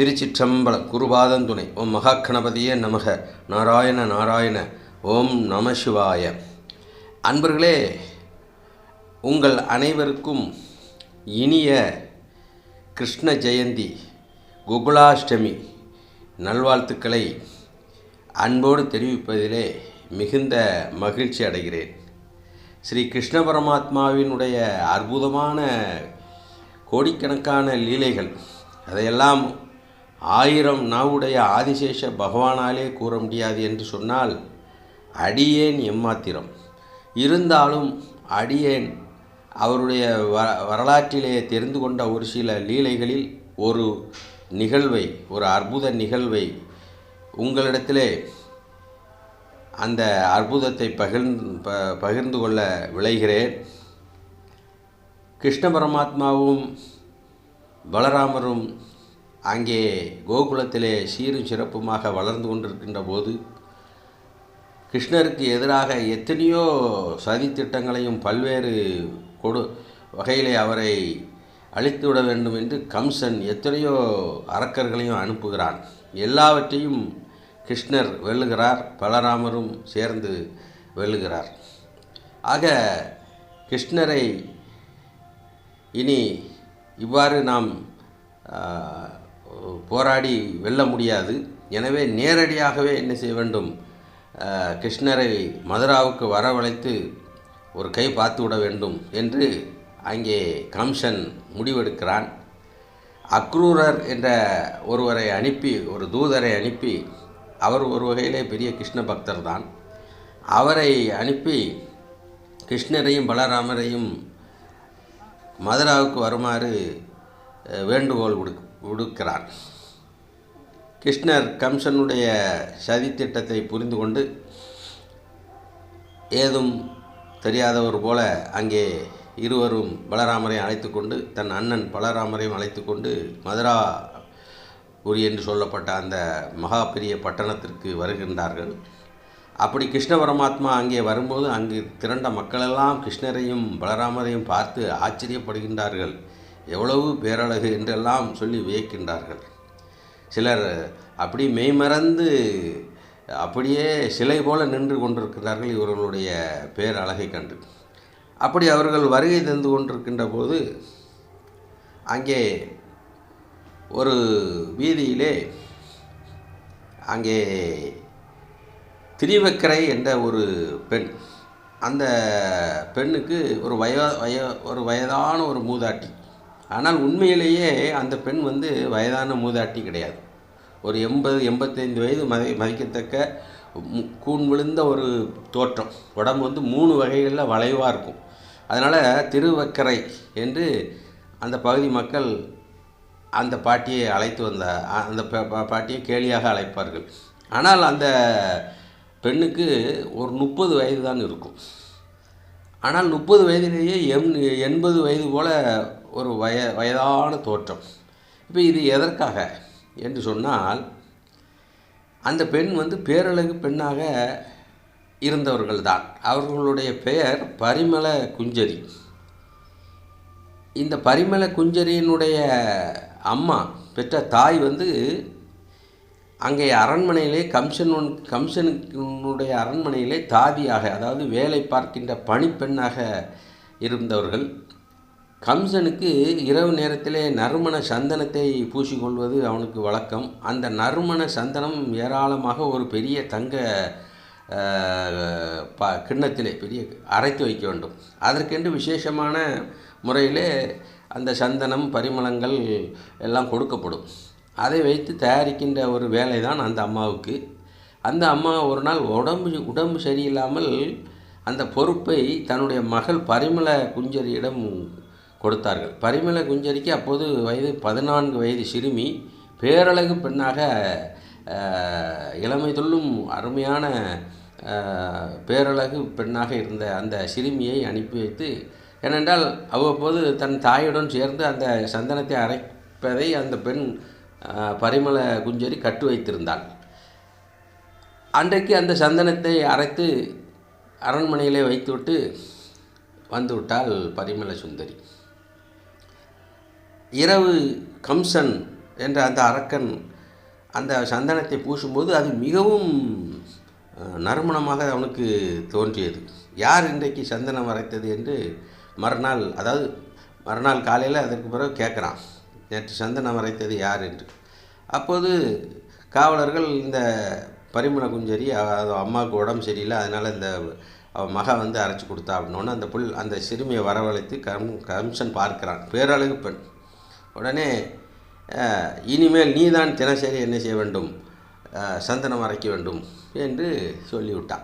திருச்சிற்றம்பலம் குருபாதந்துணை ஓம் மகாகணபதியே நமக. நாராயண நாராயண. ஓம் நம சிவாய. அன்பர்களே உங்கள் அனைவருக்கும் இனிய கிருஷ்ண ஜெயந்தி கோகுலாஷ்டமி நல்வாழ்த்துக்களை அன்போடு தெரிவிப்பதிலே மிகுந்த மகிழ்ச்சி அடைகிறேன். ஸ்ரீ கிருஷ்ண பரமாத்மாவினுடைய அற்புதமான கோடிக்கணக்கான லீலைகள் அதையெல்லாம் ஆயிரம் நாவுடைய ஆதிசேஷ பகவானாலே கூற முடியாது என்று சொன்னால் அடியேன் எம்மாத்திரம். இருந்தாலும் அடியேன் அவருடைய வ வரலாற்றிலே தெரிந்து கொண்ட ஒரு சில லீலைகளில் ஒரு நிகழ்வை ஒரு அற்புத நிகழ்வை உங்களிடத்திலே அந்த அற்புதத்தை பகிர்ந்து ப பகிர்ந்து கொள்ள விளைகிறேன். கிருஷ்ண பரமாத்மாவும் பலராமரும் அங்கே கோகுலத்திலே சீரும் சிறப்புமாக வளர்ந்து கொண்டிருக்கின்ற போது கிருஷ்ணருக்கு எதிராக எத்தனையோ சதித்திட்டங்களையும் பல்வேறு கொடு வகையிலே அவரை அழித்துவிட வேண்டும் என்று கம்சன் எத்தனையோ அரக்கர்களையும் அனுப்புகிறான். எல்லாவற்றையும் கிருஷ்ணர் வெல்லுகிறார் பலராமரும் சேர்ந்து வெல்லுகிறார். ஆக கிருஷ்ணரை இனி இவ்வாறு நாம் போராடி வெல்ல முடியாது. எனவே நேரடியாகவே என்ன செய்ய வேண்டும்? கிருஷ்ணரை மதுராவுக்கு வரவழைத்து ஒரு கை பார்த்து விட வேண்டும் என்று அங்கே கம்சன் முடிவெடுக்கிறான். அக்ரூரர் என்ற ஒருவரை அனுப்பி ஒரு தூதரை அனுப்பி அவர் ஒரு வகையிலே பெரிய கிருஷ்ண பக்தர் தான் அவரை அனுப்பி கிருஷ்ணரையும் பலராமரையும் மதுராவுக்கு வருமாறு வேண்டுகோள் விடு உடுக்கிறார் கிருஷ்ணர் கம்சனுடைய சதித்திட்டத்தை புரிந்து கொண்டு ஏதும் தெரியாதவர் போல அங்கே இருவரும் பலராமரை அழைத்து கொண்டு தன் அண்ணன் பலராமரையும் அழைத்து கொண்டு மதுரா உரி என்று சொல்லப்பட்ட அந்த மகா பெரிய பட்டணத்திற்கு வருகின்றார்கள். அப்படி கிருஷ்ண பரமாத்மா அங்கே வரும்போது அங்கு திரண்ட மக்களெல்லாம் கிருஷ்ணரையும் பலராமரையும் பார்த்து ஆச்சரியப்படுகின்றார்கள். எவ்வளவு பேரழகு என்றெல்லாம் சொல்லி வியக்கின்றார்கள். சிலர் அப்படி மெய்மறந்து அப்படியே சிலை போல நின்று கொண்டிருக்கிறார்கள் இவர்களுடைய பேரழகை கண்டு. அப்படி அவர்கள் வருகை தந்து கொண்டிருக்கின்ற போது அங்கே ஒரு வீதியிலே அங்கே திரிவக்கரை என்ற ஒரு பெண் அந்த பெண்ணுக்கு ஒரு வய வய ஒரு வயதான ஒரு மூதாட்டி ஆனால் உண்மையிலேயே அந்த பெண் வந்து வயதான மூதாட்டி கிடையாது. ஒரு எண்பது எண்பத்தைந்து வயது மதி மதிக்கத்தக்க கூன் விழுந்த ஒரு தோற்றம். உடம்பு வந்து மூணு வகைகளில் வளைவாக இருக்கும். அதனால் திருவக்கரை என்று அந்த பகுதி மக்கள் அந்த பாட்டியை அழைத்து வந்த அந்த பாட்டியை கேலியாக அழைப்பார்கள். ஆனால் அந்த பெண்ணுக்கு ஒரு முப்பது வயது தான் இருக்கும். ஆனால் முப்பது வயதிலேயே எண் எண்பது வயது போல் ஒரு வய வயதான தோற்றம். இப்போ இது எதற்காக? என்று சொன்னால் அந்த பெண் வந்து பேரழகு பெண்ணாக இருந்தவர்கள் தான். அவர்களுடைய பெயர் பரிமள குஞ்சரி. இந்த பரிமள குஞ்சரியினுடைய அம்மா பெற்ற தாய் வந்து அங்கே அரண்மனையிலே கம்சன் கம்சனுடைய அரண்மனையிலே தாதியாக அதாவது வேலை பார்க்கின்ற பணிப்பெண்ணாக இருந்தவர்கள். கம்சனுக்கு இரவு நேரத்திலே நறுமண சந்தனத்தை பூசிக்கொள்வது அவனுக்கு வழக்கம். அந்த நறுமண சந்தனம் ஏராளமாக ஒரு பெரிய தங்க ப கிண்ணத்திலே பெரிய அரைத்து வைக்க வேண்டும். அதற்கென்று விசேஷமான முறையிலே அந்த சந்தனம் பரிமளங்கள் எல்லாம் கொடுக்கப்படும். அதை வைத்து தயாரிக்கின்ற ஒரு வேலை தான் அந்த அம்மாவுக்கு. அந்த அம்மா ஒரு நாள் உடம்பு உடம்பு சரியில்லாமல் அந்த பொறுப்பை தன்னுடைய மகள் பரிமள குஞ்சரியிடம் கொடுத்தார்கள். பரிமள குஞ்சரிக்கு அப்போது வயது பதினான்கு வயது சிறுமி பேரழகு பெண்ணாக இளமை தொல்லும் அருமையான பேரழகு பெண்ணாக இருந்த அந்த சிறுமியை அனுப்பி வைத்து ஏனென்றால் அவ்வப்போது தன் தாயுடன் சேர்ந்து அந்த சந்தனத்தை அரைப்பதை அந்த பெண் பரிமள குஞ்சரி கட்டு வைத்திருந்தாள். அன்றைக்கு அந்த சந்தனத்தை அரைத்து அரண்மனையிலே வைத்துவிட்டு வந்துவிட்டாள் பரிமள சுந்தரி. இரவு கம்சன் என்ற அந்த அரக்கன் அந்த சந்தனத்தை பூசும்போது அது மிகவும் நறுமணமாக அவனுக்கு தோன்றியது. யார் இன்றைக்கு சந்தனம் வரைத்தது என்று மறுநாள் அதாவது மறுநாள் காலையில் அதற்கு பிறகு கேட்குறான் நேற்று சந்தனம் வரைத்தது யார்? என்று. அப்போது காவலர்கள் இந்த பரிமள குஞ்சரி அவ- அம்மாவுக்கு உடம்பு சரியில்லை அதனால் இந்த அவன் மகன் வந்து அரைச்சி கொடுத்தா அப்படின்னோன்னு அந்த புல் அந்த சிறுமியை வரவழைத்து கம் கம்சன் பார்க்கிறான். பேரழகு பெண். உடனே இனிமேல் நீதான் தினசரி என்ன செய்ய வேண்டும்? சந்தனம் அரைக்க வேண்டும்? என்று சொல்லிவிட்டான்.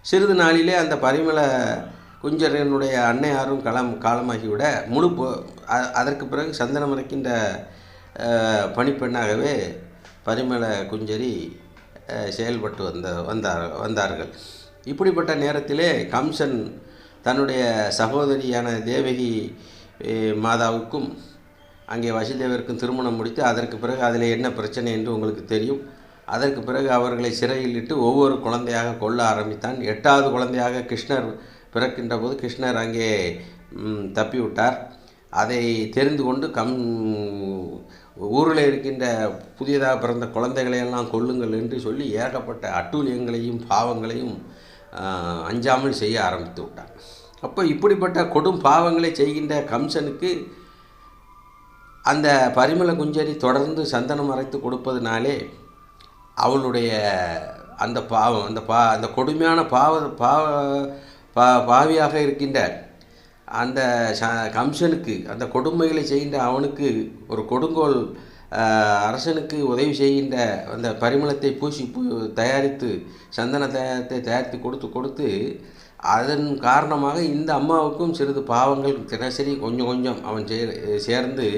சிறிது நாளிலே அந்த பரிமள குஞ்சரனுடைய அன்னையாரும் களம் காலமாகிவிட முழு பொ- அதற்கு பிறகு சந்தனம் அரைக்கின்ற பணிப்பெண்ணாகவே பரிமள குஞ்சரி செயல்பட்டு வந்த வந்தார் வந்தார்கள். இப்படிப்பட்ட நேரத்திலே கம்சன் தன்னுடைய சகோதரியான தேவகி மாதாவுக்கும் அங்கே வசுதேவருக்கும் திருமணம் முடித்து அதற்கு பிறகு அதில் என்ன பிரச்சனை என்று உங்களுக்கு தெரியும். அதற்கு பிறகு அவர்களை சிறையில் இட்டு ஒவ்வொரு குழந்தையாக கொல்ல ஆரம்பித்தான். எட்டாவது குழந்தையாக கிருஷ்ணர் பிறக்கின்ற போது கிருஷ்ணர் அங்கே தப்பிவிட்டார். அதை தெரிந்து கொண்டு கம் ஊரில் இருக்கின்ற புதியதாக பிறந்த குழந்தைகளையெல்லாம் கொல்லுங்கள் என்று சொல்லி ஏகப்பட்ட அட்டூழியங்களையும் பாவங்களையும் அஞ்சாமல் செய்ய ஆரம்பித்து விட்டான் அப்போ இப்படிப்பட்ட கொடும் பாவங்களை செய்கின்ற கம்சனுக்கு அந்த பரிமள குஞ்சரி தொடர்ந்து சந்தனம் அரைத்து கொடுப்பதுனாலே அவளுடைய அந்த பாவம் அந்த பா அந்த கொடுமையான பாவ பாவ பா பாவியாக இருக்கின்ற அந்த ச கம்சனுக்கு அந்த கொடுமைகளை செய்கின்ற அவனுக்கு ஒரு கொடுங்கோல் அரசனுக்கு உதவி செய்கின்ற அந்த பரிமளத்தை பூசி பூ தயாரித்து சந்தன தயாரத்தை தயாரித்து கொடுத்து கொடுத்து அதன் காரணமாக இந்த அம்மாவுக்கும் சிறிது பாவங்கள் தினசரி கொஞ்சம் கொஞ்சம் அவன் சேர் சேர்ந்து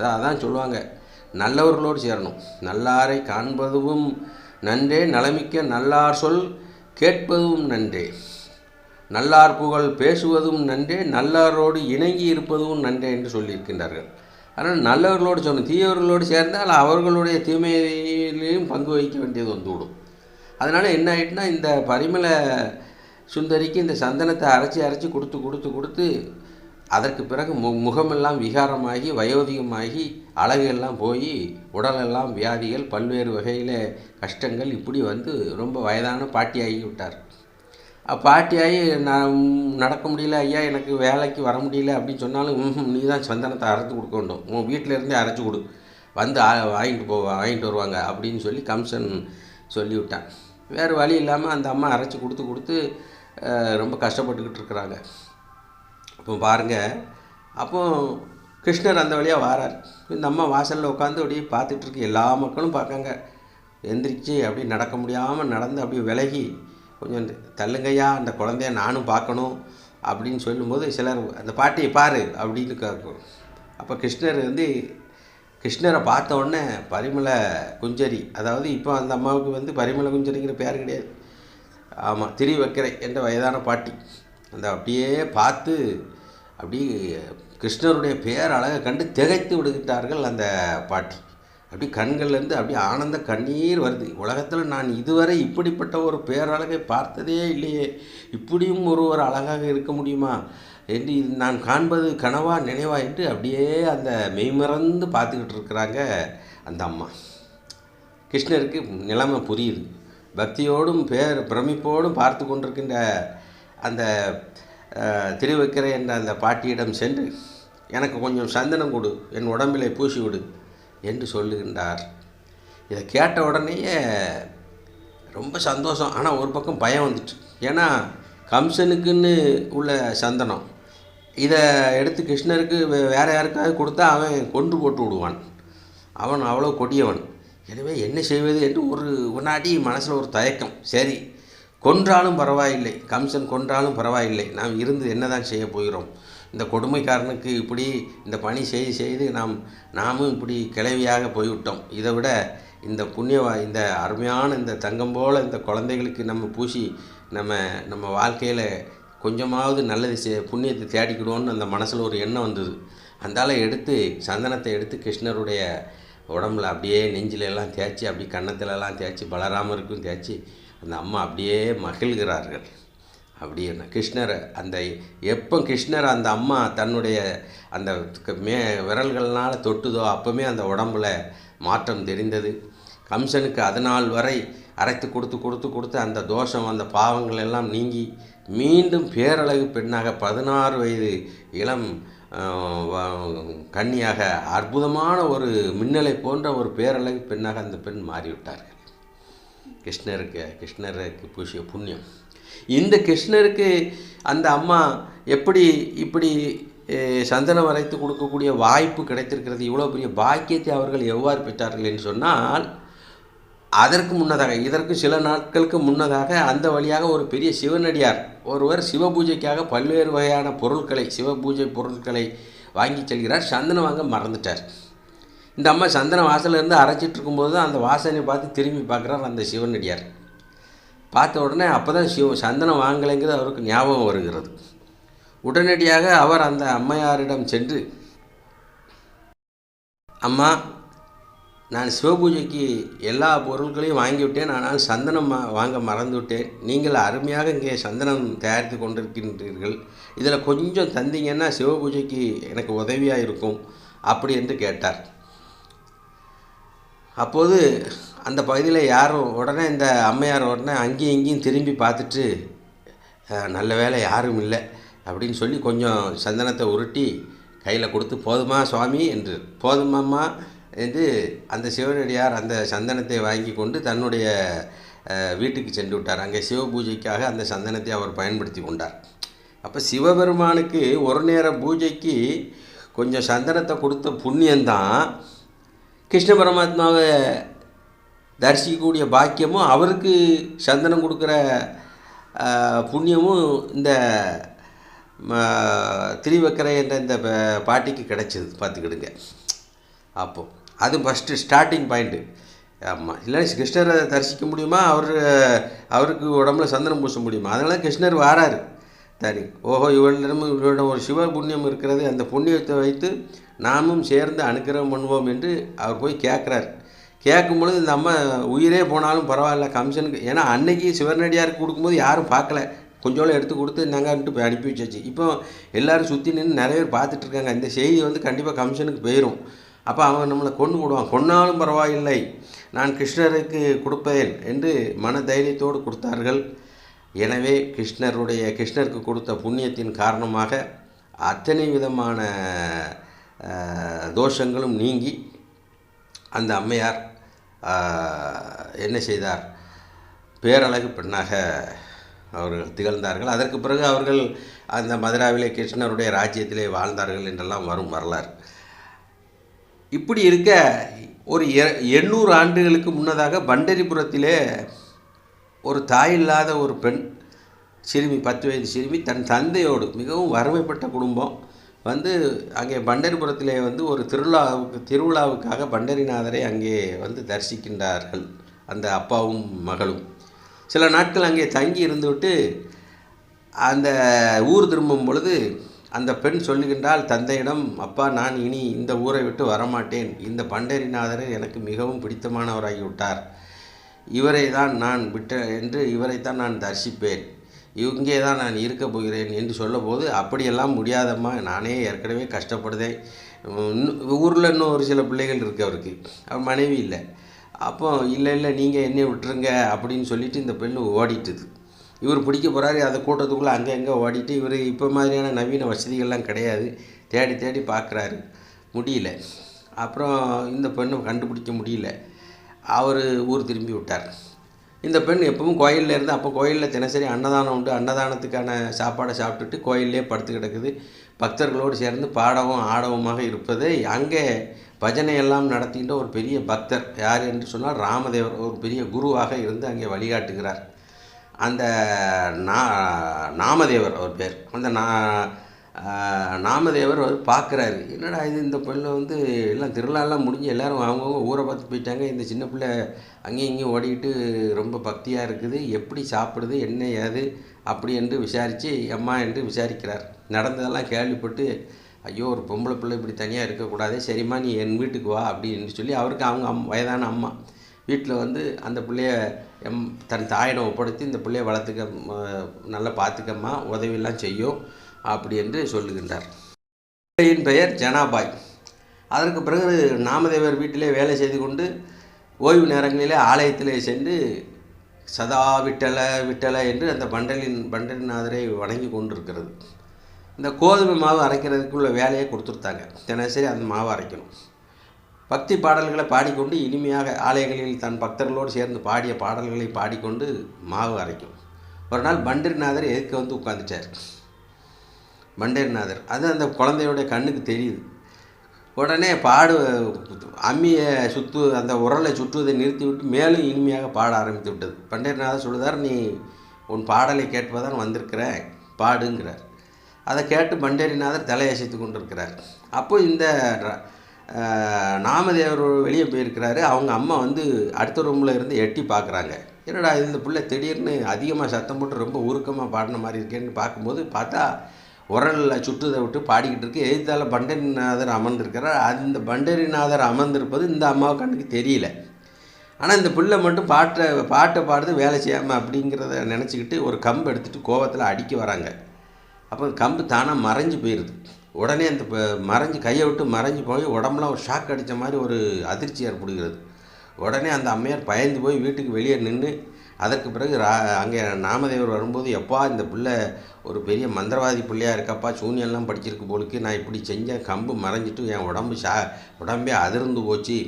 அதான் அதான் சொல்லுவாங்க. நல்லவர்களோடு சேரணும். நல்லாரை காண்பதும் நன்றே நலமிக்க நல்லார் சொல் கேட்பதும் நன்றே. நல்லார் புகழ் பேசுவதும் நன்றே நல்லாரோடு இணங்கி இருப்பதும் நன்றே என்று சொல்லியிருக்கின்றார்கள். ஆனால் நல்லவர்களோடு சொன்ன தீயவர்களோடு சேர்ந்தால் அவர்களுடைய தீமையிலையும் பங்கு வகிக்க வேண்டியது வந்துவிடும். அதனால் என்ன ஆகிட்டுனா இந்த பரிமள சுந்தரிக்கு இந்த சந்தனத்தை அரைச்சி அரைச்சி கொடுத்து கொடுத்து கொடுத்து அதற்கு பிறகு மு முகமெல்லாம் விகாரமாகி வயோதிகமாகி அழகெல்லாம் போய் உடலெல்லாம் வியாதிகள் பல்வேறு வகையில் கஷ்டங்கள் இப்படி வந்து ரொம்ப வயதான பாட்டியாகி விட்டார் பாட்டியாகி நான் நடக்க முடியல ஐயா எனக்கு வேலைக்கு வர முடியல அப்படின்னு சொன்னாலும் நீ தான் சந்தனத்தை அரைத்து கொடுக்க வேண்டும். உன் வீட்டில் இருந்தே அரைச்சி கொடு. வந்து வாங்கிட்டு போ வாங்கிட்டு வருவாங்க அப்படின்னு சொல்லி கம்சன் சொல்லிவிட்டான். வேறு வழி இல்லாமல் அந்த அம்மா அரைச்சி கொடுத்து கொடுத்து ரொம்ப கஷ்டப்பட்டுக்கிட்டு இருக்கிறாங்க. இப்போ பாருங்கள் அப்போ கிருஷ்ணர் அந்த வழியாக வாரார். இந்த அம்மா வாசலில் உட்காந்து அப்படியே பார்த்துட்ருக்கு எல்லா மக்களும் பார்க்காங்க. எந்திரிச்சு அப்படியே நடக்க முடியாமல் நடந்து அப்படியே விலகி கொஞ்சம் தள்ளுங்கய்யா அந்த குழந்தைய நானும் பார்க்கணும் அப்படின்னு சொல்லும்போது சிலர் அந்த பாட்டியை பாரு அப்படின்னு கேட்கும். அப்போ கிருஷ்ணர் வந்து கிருஷ்ணரை பார்த்த உடனே பரிமள குஞ்சரி அதாவது இப்போ அந்த அம்மாவுக்கு வந்து பரிமள குஞ்சரிங்கிற பேர் கிடையாது. ஆமாம் திரி வைக்கிறேன் என்ற வயதான பாட்டி. அந்த அப்படியே பார்த்து அப்படியே கிருஷ்ணருடைய பேர் அழகை கண்டு திகைத்து விடுகின்றார்கள் அந்த பாட்டி. அப்படி கண்கள்லேருந்து அப்படியே ஆனந்த கண்ணீர் வருது. உலகத்தில் நான் இதுவரை இப்படிப்பட்ட ஒரு பேரழகை பார்த்ததே இல்லையே. இப்படியும் ஒருவர் அழகாக இருக்க முடியுமா என்று இது நான் காண்பது கனவா நினைவா என்று அப்படியே அந்த மெய்மறந்து பார்த்துக்கிட்டு இருக்கிறாங்க அந்த அம்மா. கிருஷ்ணருக்கு நிலைமை புரியுது. பக்தியோடும் பேர் பிரமிப்போடும் பார்த்து கொண்டிருக்கின்ற அந்த அஹ், திருவக்கரை என்ற அந்த பாட்டியிடம் சென்று எனக்கு கொஞ்சம் சந்தனம் கொடு என் உடம்பிலே பூசி விடு என்று சொல்லுகின்றார். இதை கேட்ட உடனேயே ரொம்ப சந்தோஷம். ஆனால் ஒரு பக்கம் பயம் வந்துட்டு ஏன்னா கம்சனுக்குன்னு உள்ள சந்தனம். இதை எடுத்து கிருஷ்ணருக்கு வே- யாருக்காவது கொடுத்தா அவன் கொன்று போட்டு விடுவான். அவன் அவ்வளோ கொடியவன். எனவே என்ன செய்வது என்று ஒரு வினாடி மனசில் ஒரு தயக்கம். சரி கொன்றாலும் பரவாயில்லை கம்சன் கொன்றாலும் பரவாயில்லை. நாம் இருந்து என்னதான் செய்ய போகிறோம்? இந்த கொடுமைக்காரனுக்கு இப்படி இந்த பணி செய்து செய்து நாம் நாமும் இப்படி கிளவியாக போய்விட்டோம். இதை விட இந்த புண்ணியவா இந்த அருமையான இந்த தங்கம் போல் இந்த குழந்தைகளுக்கு நம்ம பூசி நம்ம நம்ம வாழ்க்கையில் கொஞ்சமாவது நல்லது செ புண்ணியத்தை தேடிக்கிடுவோன்னு அந்த மனசில் ஒரு எண்ணம் வந்தது. அந்தால எடுத்து சந்தனத்தை எடுத்து கிருஷ்ணருடைய உடம்புல அப்படியே நெஞ்சில எல்லாம் தேய்ச்சி அப்படி கன்னத்துல எல்லாம் தேய்ச்சி பலராமருக்கும் தேய்ச்சி அந்த அம்மா அப்படியே மகிழ்கிறார்கள். அப்படின்னு கிருஷ்ணரை அந்த எப்போ கிருஷ்ணர் அந்த அம்மா தன்னுடைய அந்த மே விரல்கள்னால் தொட்டுதோ அப்போவுமே அந்த உடம்புல மாற்றம் தெரிந்தது. கம்சனுக்கு அதனால் வரை அரைத்து கொடுத்து கொடுத்து கொடுத்து அந்த தோஷம் அந்த பாவங்கள் எல்லாம் நீங்கி மீண்டும் பேரழகு பெண்ணாக பதினாறு வயது இளம் கன்னியாக அற்புதமான ஒரு மின்னலை போன்ற ஒரு பேரழகு பெண்ணாக அந்த பெண் மாறிவிட்டார்கள். கிருஷ்ணருக்கு கிருஷ்ணருக்கு பூசிய புண்ணியம். இந்த கிருஷ்ணருக்கு அந்த அம்மா எப்படி இப்படி சந்தனம் வரைத்து கொடுக்கக்கூடிய வாய்ப்பு கிடைத்திருக்கிறது இவ்வளோ பெரிய பாக்கியத்தை அவர்கள் எவ்வாறு பெற்றார்கள் என்று சொன்னால் அதற்கு முன்னதாக இதற்கு சில நாட்களுக்கு முன்னதாக அந்த வழியாக ஒரு பெரிய சிவனடியார் ஒருவர் சிவ பூஜைக்காக பல்வேறு வகையான பொருட்களை சிவ பூஜை பொருட்களை வாங்கி செல்கிறார் சந்தனம் வாங்க மறந்துட்டார். இந்த அம்மா சந்தன வாசலேருந்து இருந்து அரைச்சிட்டு இருக்கும்போது தான் அந்த வாசனை பார்த்து திரும்பி பார்க்குறார் அந்த சிவனடியார் பார்த்த உடனே அப்போ தான் சிவ சந்தனம் வாங்கலைங்கிறது அவருக்கு ஞாபகம் வருகிறது. உடனடியாக அவர் அந்த அம்மையாரிடம் சென்று அம்மா நான் சிவபூஜைக்கு எல்லா பொருட்களையும் வாங்கிவிட்டேன். ஆனால் சந்தனம் வாங்க மறந்துவிட்டேன். நீங்கள் அருமையாக இங்கே சந்தனம் தயாரித்து கொண்டிருக்கின்றீர்கள். இதில் கொஞ்சம் தந்தீங்கன்னா சிவபூஜைக்கு எனக்கு உதவியாக இருக்கும் அப்படி என்று கேட்டார். அப்போது அந்த பகுதியில் யாரும் உடனே இந்த அம்மையார் உடனே அங்கேயும் இங்கேயும் திரும்பி பார்த்துட்டு நல்ல வேலை யாரும் இல்லை அப்படின்னு சொல்லி கொஞ்சம் சந்தனத்தை உருட்டி கையில் கொடுத்து போதுமா சுவாமி என்று போதுமாம்மா என்று அந்த சிவனடியார் அந்த சந்தனத்தை வாங்கி கொண்டு தன்னுடைய வீட்டுக்கு சென்று விட்டார். அங்கே சிவ பூஜைக்காக அந்த சந்தனத்தை அவர் பயன்படுத்தி கொண்டார். அப்போ சிவபெருமானுக்கு ஒரு நேர பூஜைக்கு கொஞ்சம் சந்தனத்தை கொடுத்த புண்ணியந்தான் கிருஷ்ண பரமாத்மாவை தரிசிக்கக்கூடிய பாக்கியமும் அவருக்கு சந்தனம் கொடுக்குற புண்ணியமும் இந்த திரிவக்கரை என்ற இந்த ப- பாட்டிக்கு கிடைச்சிது. பார்த்துக்கிடுங்க. அப்போது அது ஃபஸ்ட்டு ஸ்டார்டிங் பாயிண்ட்டு ஆமாம் இல்லை கிருஷ்ணரை தரிசிக்க முடியுமா? அவர் அவருக்கு உடம்புல சந்தனம் பூச முடியுமா? அதனால கிருஷ்ணர் வாராரு. தனி. ஓஹோ இவனிடமும் இவனிடம் ஒரு சிவ புண்ணியம் இருக்கிறது. அந்த புண்ணியத்தை வைத்து நாமும் சேர்ந்து அனுக்கிரகம் பண்ணுவோம் என்று அவர் போய் கேட்குறாரு. கேட்கும் பொழுது இந்த அம்மா உயிரே போனாலும் பரவாயில்ல கமிஷனுக்கு ஏன்னா அன்னைக்கு சிவனடியாருக்கு கொடுக்கும்போது யாரும் பார்க்கல. கொஞ்சோளம் எடுத்து கொடுத்து நாங்கன்ட்டு போய் அனுப்பி வச்சாச்சு. இப்போ எல்லோரும் சுற்றி நின்று நிறைய பேர் பார்த்துட்ருக்காங்க இந்த செய்தி வந்து கண்டிப்பாக கமிஷனுக்கு போயிடும் அப்போ அவன் நம்மளை கொண்டு விடுவான். கொன்னாலும் பரவாயில்லை. நான் கிருஷ்ணருக்கு கொடுப்பேன் என்று மன தைரியத்தோடு கொடுத்தார்கள். எனவே கிருஷ்ணருடைய கிருஷ்ணருக்கு கொடுத்த புண்ணியத்தின் காரணமாக அத்தனை விதமான தோஷங்களும் நீங்கி அந்த அம்மையார் என்ன செய்தார்? பேரழகு பெண்ணாக அவர்கள் திகழ்ந்தார்கள். அதற்கு பிறகு அவர்கள் அந்த மதுராவிலே கிருஷ்ணருடைய ராஜ்யத்திலே வாழ்ந்தார்கள் என்றெல்லாம் வரும் வரலாறு. இப்படி இருக்க ஒரு எ- எண்ணூறு ஆண்டுகளுக்கு முன்னதாக பண்டரிபுரத்திலே ஒரு தாயில்லாத ஒரு பெண் சிறுமி பத்து வயது சிறுமி தன் தந்தையோடு மிகவும் வறுமைப்பட்ட குடும்பம் வந்து அங்கே பண்டரிபுரத்திலே வந்து ஒரு திருவிழாவுக்கு திருவிழாவுக்காக பண்டரிநாதரை அங்கே வந்து தரிசிக்கின்றார்கள் அந்த அப்பாவும் மகளும். சில நாட்கள் அங்கே தங்கி இருந்துவிட்டு அந்த ஊர் திரும்பும் பொழுது அந்த பெண் சொல்லுகின்றால் தந்தையிடம் அப்பா நான் இனி இந்த ஊரை விட்டு வரமாட்டேன். இந்த பண்டரிநாதர் எனக்கு மிகவும் பிடித்தமானவராகிவிட்டார். இவரை தான் நான் விட்ட என்று இவரைத்தான் நான் தரிசிப்பேன். இங்கே தான் நான் இருக்க போகிறேன் என்று சொல்லும்போது அப்படியெல்லாம் முடியாதம்மா. நானே ஏற்கனவே கஷ்டப்படுதேன். ஊரில் இன்னும் ஒரு சில பிள்ளைகள் இருக்கு அவருக்கு. அவர் மனைவி இல்லை. அப்போ இல்லை இல்லை நீங்கள் என்னை விட்டுருங்க அப்படின்னு சொல்லிட்டு இந்த பெண்ணு ஓடிட்டுது. இவர் பிடிக்க போகிறாரு அதை கூட்டத்துக்குள்ளே அங்கே எங்கே ஓடிட்டு இவர் இப்போ மாதிரியான நவீன வசதிகள்லாம் கிடையாது. தேடி தேடி பார்க்குறாரு முடியல. அப்புறம் இந்த பெண்ணை கண்டுபிடிக்க முடியல. அவர் ஊர் திரும்பி விட்டார். இந்த பெண் எப்பவும் கோயிலில் இருந்து அப்போ கோயிலில் தினசரி அன்னதானம் உண்டு. அன்னதானத்துக்கான சாப்பாடை சாப்பிட்டுட்டு கோயிலே படுத்து கிடக்குது. பக்தர்களோடு சேர்ந்து பாடவும் ஆடவுமாக இருப்பது. அங்கே பஜனையெல்லாம் நடத்தின்ற ஒரு பெரிய பக்தர் யார் என்று சொன்னால் ராமதேவர் ஒரு பெரிய குருவாக இருந்து அங்கே வழிகாட்டுகிறார். அந்த நா நாமதேவர் அவர் பேர். அந்த நா நாமதேவர் அவர் பார்க்குறாரு. என்னடா இது இந்த பிள்ளை வந்து எல்லாம் திருவிழாலாம் முடிஞ்சு எல்லாரும் அவங்கவுங்க ஊரை பார்த்து போயிட்டாங்க. இந்த சின்ன பிள்ளை அங்கேயும் இங்கேயும் ஓடிக்கிட்டு ரொம்ப பக்தியாக இருக்குது. எப்படி சாப்பிடுது என்ன ஏது அப்படி என்று விசாரித்து அம்மா என்று விசாரிக்கிறார். நடந்ததெல்லாம் கேள்விப்பட்டு ஐயோ ஒரு பொம்பளை பிள்ளை இப்படி தனியாக இருக்கக்கூடாது. சரிம்மா நீ என் வீட்டுக்கு வா அப்படின்னு சொல்லி அவருக்கு அவங்க அம் வயதான அம்மா வீட்டில் வந்து அந்த பிள்ளைய எம் தன் தாயிடம் ஒப்படைத்து இந்த பிள்ளைய வளர்த்துக்க நல்லா பார்த்துக்கம்மா உதவியெல்லாம் செய்யும். அப்படி என்று சொல்லுகின்றார். பிள்ளையின் பெயர் ஜனாபாய். அதற்கு பிறகு நாமதேவர் வீட்டிலே வேலை செய்து கொண்டு ஓய்வு நேரங்களிலே ஆலயத்திலே சென்று சதா விட்டல விட்டல என்று அந்த பண்டலின் பண்டரிநாதரை வணங்கி கொண்டிருக்கிறது. இந்த கோதுமை மாவு அரைக்கிறதுக்குள்ள வேலையை கொடுத்துருத்தாங்க. தினசரி அந்த மாவு அரைக்கணும். பக்தி பாடல்களை பாடிக்கொண்டு இனிமையாக ஆலயங்களில் தன் பக்தர்களோடு சேர்ந்து பாடிய பாடல்களை பாடிக்கொண்டு மாவு அரைக்கும் ஒரு நாள் பண்டரிநாதர் எதுக்கு வந்து உட்காந்துட்டார் பண்டரிநாதர் அது அந்த குழந்தையோட கண்ணுக்கு தெரியுது. உடனே பாடு அம்மியை சுற்று அந்த உரலை சுற்றுவதை நிறுத்திவிட்டு மேலும் இனிமையாக பாட ஆரம்பித்து விட்டது. பண்டரிநாதர் சொல்லுதார் நீ உன் பாடலை கேட்பதான் வந்திருக்கிறேன் பாடுங்கிறார். அதை கேட்டு பண்டேரிநாதர் தலையசைத்து கொண்டிருக்கிறார். அப்போ இந்த நாமதேவர் வெளியே போயிருக்கிறாரு. அவங்க அம்மா வந்து அடுத்த ரூமில் இருந்து எட்டி பார்க்குறாங்க. என்னடா இந்த பிள்ளை திடீர்னு அதிகமாக சத்தம் போட்டு ரொம்ப உருக்கமாக பாடின மாதிரி இருக்கேன்னு பார்க்கும்போது பார்த்தா உரலில் சுற்றுதை விட்டு பாடிக்கிட்டு இருக்கு. எதிர்த்தால பண்டரிநாதர் அமர்ந்திருக்கிறார். அந்த பண்டரிநாதர் அமர்ந்திருப்பது இந்த அம்மாவு கண்ணுக்கு தெரியல. ஆனால் இந்த பிள்ளை மட்டும் பாட்டை பாட்டை பாடுது வேலை செய்யாமல் அப்படிங்கிறத நினச்சிக்கிட்டு ஒரு கம்பு எடுத்துகிட்டு கோவத்தில் அடிக்க வராங்க. அப்போ கம்பு தானாக மறைஞ்சு போயிடுது உடனே அந்த ப- மறைஞ்சு கையை விட்டு மறைஞ்சு போய் உடம்புலாம் ஒரு ஷாக் அடித்த மாதிரி ஒரு அதிர்ச்சி ஏற்படுகிறது. உடனே அந்த அம்மையார் பயந்து போய் வீட்டுக்கு வெளியே நின்று அதற்கு பிறகு ரா அங்கே நாமதேவர் வரும்போது எப்பா இந்த பிள்ளை ஒரு பெரிய மந்திரவாதி பிள்ளையா இருக்கப்பா சூனியெல்லாம் படிச்சிருக்கு போலுக்கு நான் இப்படி செஞ்சேன் கம்பு மறைஞ்சிட்டு என் உடம்பு ஷா உடம்பே அதிர்ந்து போச்சு.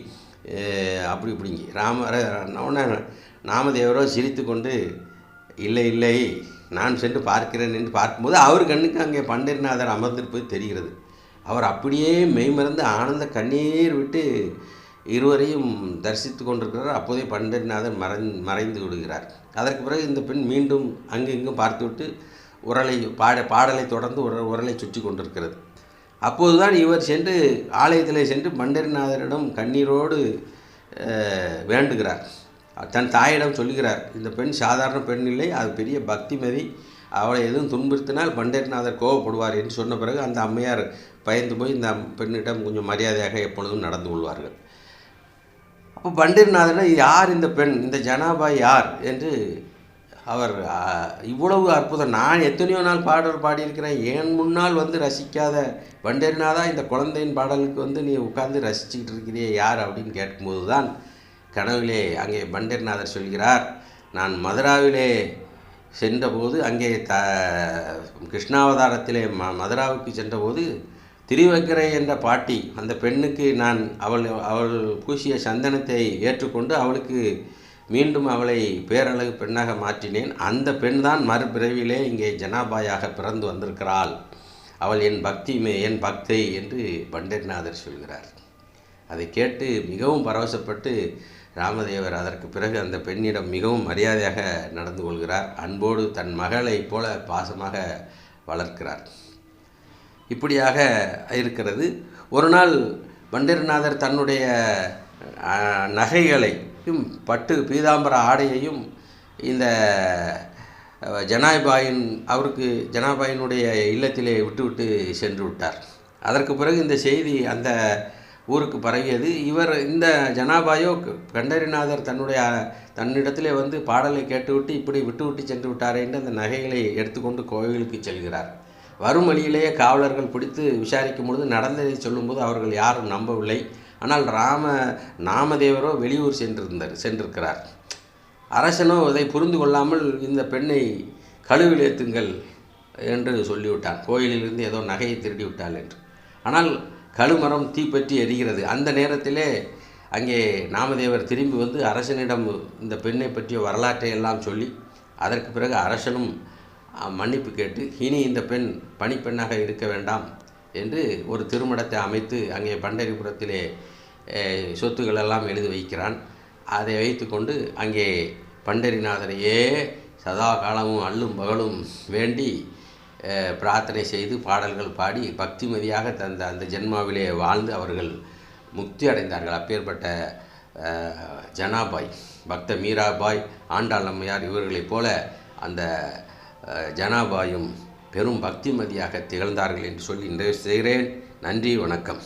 அப்படி இப்படிங்கி. ராம உடனே நாமதேவரோ சிரித்து கொண்டு இல்லை இல்லை நான் சென்று பார்க்கிறேன் என்று பார்க்கும்போது அவர் கண்ணுக்கு அங்கே பண்டரிநாதர் அமர்ந்திருப்பது தெரிகிறது. அவர் அப்படியே மெய்மறந்து ஆனந்த கண்ணீர் விட்டு இருவரையும் தரிசித்து கொண்டிருக்கிறார். அப்போதே பண்டிதநாதன் மறைந் மறைந்து விடுகிறார். அதற்கு பிறகு இந்த பெண் மீண்டும் அங்கு இங்கும் பார்த்துவிட்டு உரலை பாட பாடலை தொடர்ந்து உர உரலை சுற்றி கொண்டிருக்கிறது. அப்போதுதான் இவர் சென்று ஆலயத்தில் சென்று பண்டரிநாதரிடம் கண்ணீரோடு வேண்டுகிறார். தன் தாயிடம் சொல்லுகிறார் இந்த பெண் சாதாரண பெண் இல்லை. அது பெரிய பக்திமதி. அவளை எதுவும் துன்புறுத்தினால் பண்டரிநாதர் கோவப்படுவார் என்று சொன்ன பிறகு அந்த அம்மையார் பயந்து போய் இந்த பெண்ணிடம் கொஞ்சம் மரியாதையாக எப்பொழுதும் நடந்து கொள்வார்கள். அப்போ பண்டரிநாதரிடம் யார் இந்த பெண்? இந்த ஜனாபா யார்? என்று அவர் இவ்வளவு அற்புதம். நான் எத்தனையோ நாள் பாடல் பாடியிருக்கிறேன். ஏன் முன்னால் வந்து ரசிக்காத பண்டேரிநாதா இந்த குழந்தையின் பாடலுக்கு வந்து நீ உட்கார்ந்து ரசிச்சுக்கிட்டு இருக்கிறியே யார்? அப்படின்னு கேட்கும்போது தான் கனவிலே அங்கே பண்டேரிநாதர் சொல்கிறார் நான் மதுராவிலே சென்றபோது அங்கே த கிருஷ்ணாவதாரத்திலே ம மதுராவுக்கு சென்றபோது திரிவக்கரை என்ற பாட்டி அந்த பெண்ணுக்கு நான் அவள் அவள் பூசிய சந்தனத்தை ஏற்றுக்கொண்டு அவளுக்கு மீண்டும் அவளை பேரழகு பெண்ணாக மாற்றினேன். அந்த பெண் தான் மறுபிறவிலே இங்கே ஜனாபாயாக பிறந்து வந்திருக்கிறாள். அவள் என் பக்தி மே- என் பக்தை என்று பண்டேர்நாதர் சொல்கிறார். அதை கேட்டு மிகவும் பரவசப்பட்டு ராமதேவர் அதற்கு பிறகு அந்த பெண்ணிடம் மிகவும் மரியாதையாக நடந்து கொள்கிறார். அன்போடு தன் மகளைப் போல பாசமாக வளர்க்கிறார். இப்படியாக இருக்கிறது. ஒரு நாள் பண்டரிநாதர் தன்னுடைய நகைகளையும் பட்டு பீதாம்பர ஆடையையும் இந்த ஜனாபாயின் அவருக்கு ஜனாபாயினுடைய இல்லத்திலே விட்டுவிட்டு சென்று விட்டார். அதற்கு பிறகு இந்த செய்தி அந்த ஊருக்கு பரவியது. இவர் இந்த ஜனாபாயோ கண்டரிநாதர் தன்னுடைய தன்னிடத்திலே வந்து பாடலை கேட்டுவிட்டு இப்படி விட்டுவிட்டு சென்று விட்டாரே என்று அந்த நகைகளை எடுத்துக்கொண்டு கோவிலுக்கு செல்கிறார். வரும் வழியிலேயே காவலர்கள் பிடித்து விசாரிக்கும் பொழுது நடந்ததை சொல்லும்போது அவர்கள் யாரும் நம்பவில்லை. ஆனால் ராம நாமதேவரோ வெளியூர் சென்றிருந்தார் சென்றிருக்கிறார். அரசனோ இதை புரிந்து கொள்ளாமல் இந்த பெண்ணை கழுவிலேத்துங்கள் என்று சொல்லிவிட்டான். கோயிலிலிருந்து ஏதோ நகையை திருடி விட்டாள் என்று. ஆனால் கழுமரம் தீப்பற்றி எரிகிறது. அந்த நேரத்திலே அங்கே நாமதேவர் திரும்பி வந்து அரசனிடம் இந்த பெண்ணை பற்றிய வரலாற்றை எல்லாம் சொல்லி அதற்கு பிறகு அரசனும் மன்னிப்பு கேட்டு இனி இந்த பெண் பணிப்பெண்ணாக இருக்க வேண்டாம் என்று ஒரு திருமணத்தை அமைத்து அங்கே பண்டரிபுரத்திலே சொத்துக்களெல்லாம் எழுதி வைக்கிறான். அதை வைத்துக்கொண்டு அங்கே பண்டரிநாதரையே சதா காலமும் அல்லும் பகலும் வேண்டி பிரார்த்தனை செய்து பாடல்கள் பாடி பக்திமதியாக தந்த அந்த ஜென்மாவிலே வாழ்ந்து அவர்கள் முக்தி அடைந்தார்கள். அப்பேற்பட்ட ஜனாபாய் பக்த மீராபாய் ஆண்டாள் அம்மையார் இவர்களைப் போல அந்த ஜனாபாயும் பெரும் பக்திமதியாக திகழ்ந்தார்கள் என்று சொல்லி நிறைவு செய்கிறேன். நன்றி வணக்கம்.